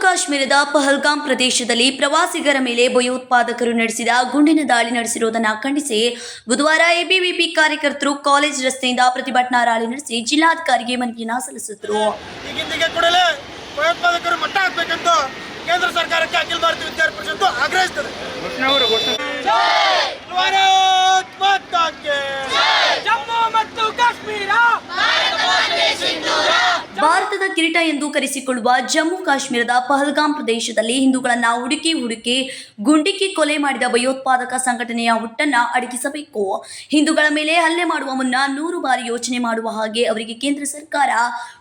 ಕಾಶ್ಮೀರದ ಪಹಲ್ಗಾಮ್ ಪ್ರದೇಶದಲ್ಲಿ ಪ್ರವಾಸಿಗರ ಮೇಲೆ ಭಯೋತ್ಪಾದಕರು ನಡೆಸಿದ ಗುಂಡಿನ ದಾಳಿ ನಡೆಸಿರುವುದನ್ನು ಖಂಡಿಸಿ ಬುಧವಾರ ಎಬಿವಿಪಿ ಕಾರ್ಯಕರ್ತರು ಕಾಲೇಜ್ ರಸ್ತೆಯಿಂದ ಪ್ರತಿಭಟನಾ ರ್ಯಾಲಿ ನಡೆಸಿ ಜಿಲ್ಲಾಧಿಕಾರಿಗೆ ಮನವಿಯನ್ನ ಸಲ್ಲಿಸಿದರು. ಭಯೋತ್ಪಾದಕರು ಮಟ್ಟ ಹಾಕಬೇಕಂತ ಕೇಂದ್ರ ಸರ್ಕಾರಕ್ಕೆ ಅಖಿಲ ಭಾರತೀಯ ವಿದ್ಯಾರ್ಥಿ ಪರಿಷತ್ತು ಆಗ್ರಹಿಸುತ್ತದೆ ಕಿರೀಟ ಎಂದು ಕರೆಸಿಕೊಳ್ಳುವ ಜಮ್ಮು ಕಾಶ್ಮೀರದ ಪಹಲ್ಗಾಮ್ ಪ್ರದೇಶದಲ್ಲಿ ಹಿಂದೂಗಳನ್ನ ಹುಡುಕಿ ಹುಡುಕಿ ಗುಂಡಿಕ್ಕಿ ಕೊಲೆ ಮಾಡಿದ ಭಯೋತ್ಪಾದಕ ಸಂಘಟನೆಯ ಹುಟ್ಟನ್ನ ಅಡಗಿಸಬೇಕು. ಹಿಂದೂಗಳ ಮೇಲೆ ಹಲ್ಲೆ ಮಾಡುವ ಮುನ್ನ ನೂರು ಬಾರಿ ಯೋಚನೆ ಮಾಡುವ ಹಾಗೆ ಅವರಿಗೆ ಕೇಂದ್ರ ಸರ್ಕಾರ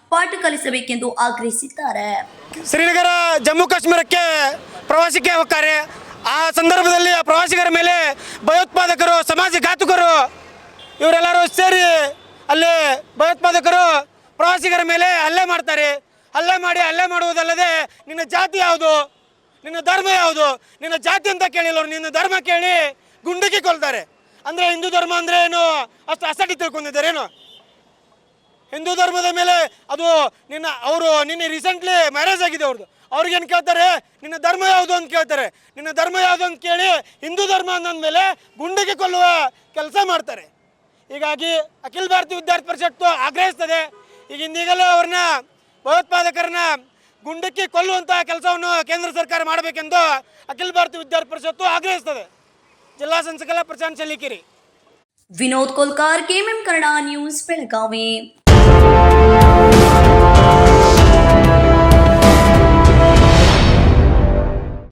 ಪಾಠ ಕಲಿಸಬೇಕೆಂದು ಆಗ್ರಹಿಸಿದ್ದಾರೆ. ಶ್ರೀನಗರ, ಜಮ್ಮು ಕಾಶ್ಮೀರಕ್ಕೆ ಪ್ರವಾಸಕ್ಕೆ ಹೋಗ್ತಾರೆ. ಆ ಸಂದರ್ಭದಲ್ಲಿ ಆ ಪ್ರವಾಸಿಗರ ಮೇಲೆ ಭಯೋತ್ಪಾದಕರು ಸಮಾಜಘಾತುಕರು ಇವರೆಲ್ಲರೂ ಸೇರಿ ಅಲ್ಲಿ ಭಯೋತ್ಪಾದಕರು ಪ್ರವಾಸಿಗರ ಮೇಲೆ ಹಲ್ಲೆ ಮಾಡ್ತಾರೆ. ಹಲ್ಲೆ ಮಾಡಿ ಹಲ್ಲೆ ಮಾಡುವುದಲ್ಲದೆ ನಿನ್ನ ಜಾತಿ ಯಾವುದು? ನಿನ್ನ ಧರ್ಮ ಯಾವುದು? ನಿನ್ನ ಜಾತಿ ಅಂತ ಕೇಳಿಲ್ಲ ಅವರು ನಿನ್ನ ಧರ್ಮ ಕೇಳಿ ಗುಂಡಿಗೆ ಕೊಲ್ತಾರೆ. ಅಂದರೆ ಹಿಂದೂ ಧರ್ಮ ಅಂದರೆ ಏನು? ಅಷ್ಟು ಅಸಡ್ಡಿ ತಿಳ್ಕೊಂಡಿದ್ದಾರೆ, ಏನು? ಹಿಂದೂ ಧರ್ಮದ ಮೇಲೆ ಅದು ನಿನ್ನ, ಅವರು ನಿನ್ನೆ ರೀಸೆಂಟ್ಲಿ ಮ್ಯಾರೇಜ್ ಆಗಿದೆ ಅವ್ರದ್ದು. ಅವ್ರಿಗೇನು ಕೇಳ್ತಾರೆ? ನಿನ್ನ ಧರ್ಮ ಯಾವುದು ಅಂತ ಕೇಳ್ತಾರೆ. ನಿನ್ನ ಧರ್ಮ ಯಾವುದು ಅಂತ ಕೇಳಿ ಹಿಂದೂ ಧರ್ಮ ಅಂದಮೇಲೆ ಗುಂಡಿಗೆ ಕೊಲ್ಲುವ ಕೆಲಸ ಮಾಡ್ತಾರೆ. ಹೀಗಾಗಿ ಅಖಿಲ ಭಾರತೀಯ ವಿದ್ಯಾರ್ಥಿ ಪರಿಷತ್ತು ಆಗ್ರಹಿಸ್ತದೆ. ಈಗ ಇಂದೀಗಲೇ ಅವ್ರನ್ನ ಭಯೋತ್ಪಾದಕರನ್ನ ಗುಂಡಕ್ಕೆ ಕೊಲ್ಲುವಂತಹ ಕೆಲಸವನ್ನು ಕೇಂದ್ರ ಸರ್ಕಾರ ಮಾಡಬೇಕೆಂದು ಅಖಿಲ ಭಾರತೀಯ ವಿದ್ಯಾರ್ಥಿ ಪರಿಷತ್ತು ಆಗ್ರಹಿಸುತ್ತದೆ ಜಿಲ್ಲಾ ಸಂಸಕಲ ಪ್ರಚಾರ ಶಲಿಕಿರಿ ವಿನೋದ್ ಕೋಲ್ಕಾರ್, ಕೆಎಂಎಂ ಕನ್ನಡ ನ್ಯೂಸ್, ಬೆಳಗಾವಿ.